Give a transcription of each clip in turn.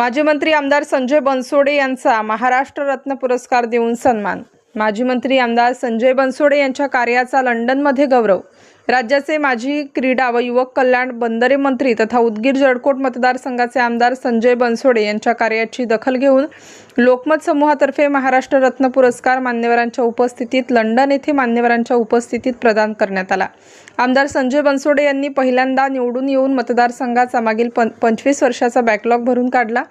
माजी मंत्री आमदार संजय बनसोडे यांचा महाराष्ट्र रत्न पुरस्कार देऊन सन्मान. माजी मंत्री आमदार संजय बनसोडे यांच्या कार्याचा लंडनमध्ये गौरव. राज्याचे माजी क्रीडा व युवक कल्याण बंदरे मंत्री तथा उदगीर जळकोट मतदारसंघाचे आमदार संजय बनसोडे यांच्या कार्याची दखल घेऊन लोकमत समूहातर्फे महाराष्ट्र रत्न पुरस्कार मान्यवरांच्या उपस्थितीत लंडन येथे मान्यवरांच्या उपस्थितीत प्रदान करण्यात आला. आमदार संजय बनसोडे यांनी पहिल्यांदा निवडून येऊन मतदारसंघाचा मागील पं पंचवीस वर्षाचा बॅकलॉग भरून काढला.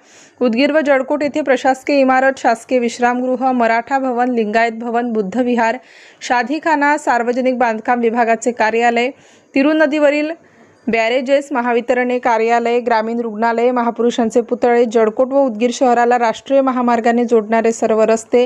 उदगीर व जळकोट येथे प्रशासकीय इमारत शासकीय विश्रामगृह मराठा भवन लिंगायत भवन बुद्धविहार शादीखाना सार्वजनिक बांधकाम विभागाचे कार्यालय न्यायालय तिरुनदीवरील बॅरेजेस महावितरणे कार्यालय ग्रामीण रुग्णालय महापुरुषांचे पुतळे जळकोट व उदगीर शहराला राष्ट्रीय महामार्गाने जोडणारे सर्व रस्ते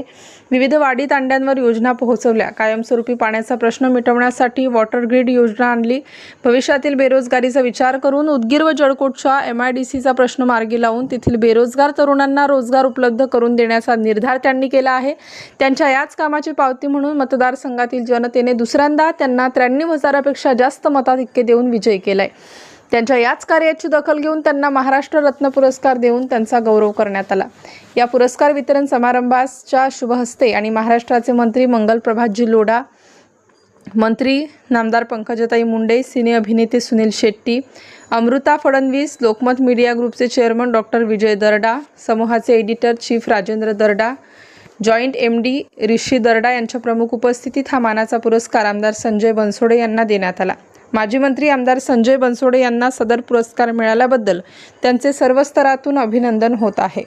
विविध वाडी तांड्यांवर योजना पोहोचवल्या. कायमस्वरूपी पाण्याचा प्रश्न मिटवण्यासाठी वॉटर ग्रीड योजना आणली. भविष्यातील बेरोजगारीचा विचार करून उदगीर व जळकोटच्या एम आय डी सीचा प्रश्न मार्गी लावून तेथील बेरोजगार तरुणांना रोजगार उपलब्ध करून देण्याचा निर्धार त्यांनी केला आहे. त्यांच्या याच कामाची पावती म्हणून मतदारसंघातील जनतेने दुसऱ्यांदा त्यांना त्र्याण्णव हजारापेक्षा जास्त मताधिक्य देऊन विजय केलाय. त्यांच्या याच कार्याची दखल घेऊन त्यांना महाराष्ट्र रत्न पुरस्कार देऊन त्यांचा गौरव करण्यात आला. या पुरस्कार वितरण समारंभाच्या शुभहस्ते आणि महाराष्ट्राचे मंत्री मंगल प्रभातजी लोढा मंत्री नामदार पंकजताई मुंडे सिने अभिनेते सुनील शेट्टी अमृता फडणवीस लोकमत मीडिया ग्रुपचे चेअरमन डॉक्टर विजय दर्डा समूहाचे editor chief Rajendra Darda joint M D Rishi Darda यांच्या प्रमुख उपस्थितीत हा मानाचा पुरस्कार आमदार संजय बनसोडे यांना देण्यात आला. माजी मंत्री आमदार संजय बनसोडे यांना सदर पुरस्कार मिळाल्याबद्दल त्यांचे सर्व स्तरातून अभिनंदन होत आहे.